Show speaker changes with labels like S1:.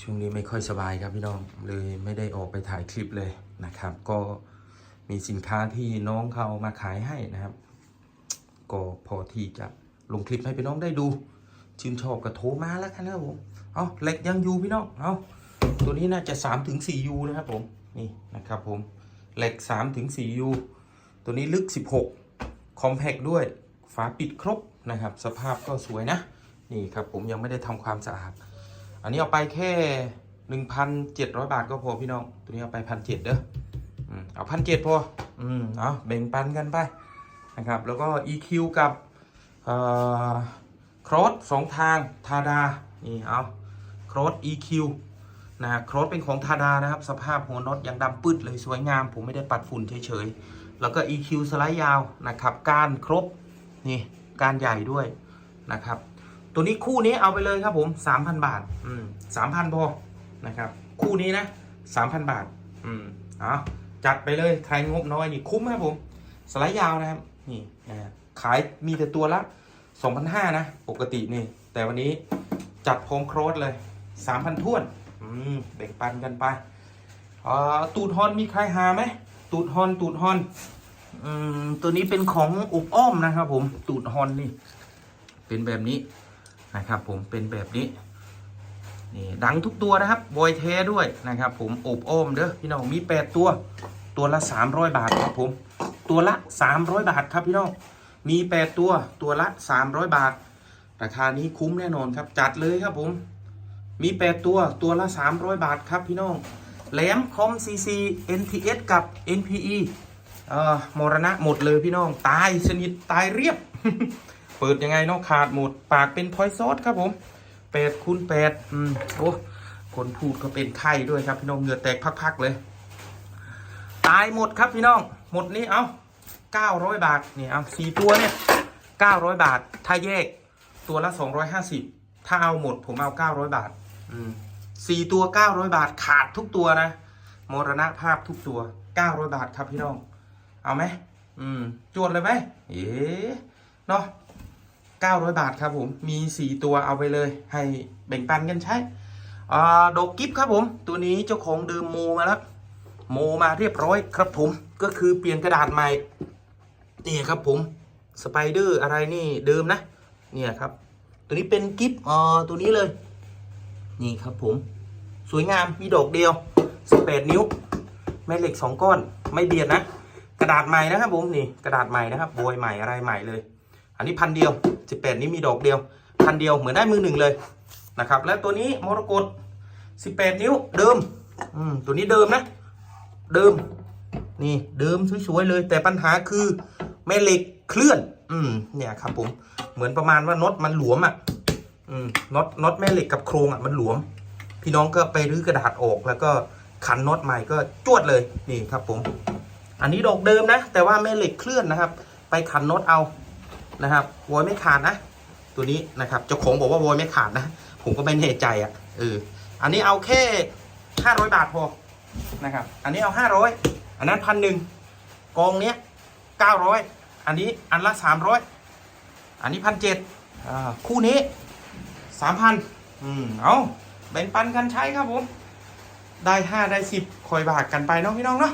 S1: ช่วงนี้ไม่ค่อยสบายครับพี่น้องเลยไม่ได้ออกไปถ่ายคลิปเลยนะครับ ก็มีสินค้าที่น้องเขามาขายให้นะครับ ก็พอที่จะลงคลิปให้พี่น้องได้ดู ชื่นชอบก็โทรมาแล้วกันนะครับผมเอาเหล็กยังยูพี่น้องเอาตัวนี้น่าจะ3ถึง4ยูนะครับผมนี่นะครับผมเหล็ก3ถึง4ยูตัวนี้ลึก 16 คอมแพกด้วยฝาปิดครบนะครับ สภาพก็สวยนะ นี่ครับผมยังไม่ได้ทำความสะอาด อันนี้เอาไปแค่1,700บาทก็พอพี่น้อง ตัวนี้เอาไปพันเจ็ดเด้ออืมเอาพันเจ็ดพอ อืม เอาแบ่งปันกันไปนะครับ แล้วก็ EQ กับครอสสองทางทาดา นี่เอาครอส EQ นะครอสเป็นของทาดานะครับ สภาพหัวน็อตยังดำปืดเลยสวยงาม ผมไม่ได้ปัดฝุ่นเฉยๆ แล้วก็ EQ สไลด์ยาวนะครับ การครบ นี่ การใหญ่ด้วยนะครับ ตัวนี้คู่นี้เอาไปเลยครับผม3,000บาท อืม3,000พอนะครับ คู่นี้นะ3,000บาท อืมเอาจัดไปเลยใครงบน้อยนี่คุ้มครับผมสไลด์ยาวนะครับ นี่นะขายมีแต่ตัวละ2,500นห้านะ ปกตินี่ แต่วันนี้จัดพร้อมโครสเลย3,000ท้วน อืมแบ่งปันกันไปอ่าตูดฮอนมีใครหาไหมตูดฮอนตูดฮอนอืมตัวนี้เป็นของอบอ้อมนะครับผมตูดฮอนนี่ เป็นแบบนี้ นะครับผมเป็นแบบนี้นี่ดังทุกตัวนะครับบอยเทด้วยนะครับผมอบอ้อมเด้อพี่น้องมี 8 ตัว ตัวละ 300 บาทครับผมตัวละ 300 บาทครับพี่น้องมี 8 ตัวตัวละ 300 บาท ราคานี้คุ้มแน่นอนครับจัดเลยครับผมมี 8 ตัวตัวละ 300 บาทครับพี่น้องแหลมคอม CC NTS กับ NPE เอ่อมรณะหมดเลยพี่น้องตายสนิทตายเรียบ เปิดยังไงเนาะขาดหมดปากเป็นพอยซอสครับผมแปดคูณแปดอืมโอ้คนพูดก็เป็นไข้ด้วยครับพี่น้องเหงื่อแตกพักๆเลย ตายหมดครับพี่น้อง หมดนี้เอาเก้าร้อยบาทนี่เอาสี่ตัวเนี่ยเก้าร้อยบาท ถ้าแยกตัวละสองร้อยห้าสิบถ้าเอาหมดผมเอาเก้าร้อยบาท อืมสี่ตัวเก้าร้อยบาทขาดทุกตัวนะมรณภาพทุกตัวเก้าร้อยบาทครับพี่น้อง เอาไหมอืม จวดเลยไหมเอ๊ะเนาะ 900 บาทครับผมมี 4 ตัวเอาไปเลย ให้แบ่งปันกันใช้อ่ดอกกิฟครับผม ตัวนี้เจ้าของเดิมโมมาแล้ว โมมาเรียบร้อยครับผมก็คือเปลี่ยนกระดาษใหม่นี่ครับผมสไปเดอร์อะไรนี่เดิมนะเนี่ยครับ ตัวนี้เป็นกิฟต์อ่าตัวนี้เลย นี่ครับผม สวยงามมีดอกเดียว 18 นิ้ว แม่เหล็ก 2 ก้อน ไม่เบียดนะ กระดาษใหม่นะครับผมนี่กระดาษใหม่นะครับโบยใหม่อะไรใหม่เลย อันนี้พันเดียว 18 นี้มีดอกเดียว พันเดียวเหมือนได้มือหนึ่งเลยนะครับ และตัวนี้มรกต18 นิ้วเดิมอืมตัวนี้เดิมนะ เดิม นี่เดิมสวยๆเลย แต่ปัญหาคือแม่เหล็กเคลื่อน อืมเนี่ยครับผมเหมือนประมาณว่าน็อตมันหลวมอะอืมน็อตน็อตแม่เหล็กกับโครงอะมันหลวม พี่น้องก็ไปรื้อกระดาษออกแล้วก็ขันน็อตใหม่ก็จวดเลยนี่ครับผม อันนี้ดอกเดิมนะ แต่ว่าแม่เหล็กเคลื่อนนะครับ ไปขันน็อตเอา นะครับวอยไม่ขาดนะ ตัวนี้นะครับเจ้าของบอกว่าวอยไม่ขาดนะ ผมก็ไม่แน่ใจอะเอออันนี้เอาแค่ห้าร้อยบาทพอนะครับ อันนี้เอาห้าร้อยอันนั้นพันหนึ่งกองเนี้ยเก้าร้อยอันนี้อันละสามร้อยอันนี้พันเจ็ดคู่นี้สามพันอืมเอาแบ่งปันกันใช้ครับผม ได้ห้าได้สิบคอยบาทกันไปเนาะพี่น้องเนาะ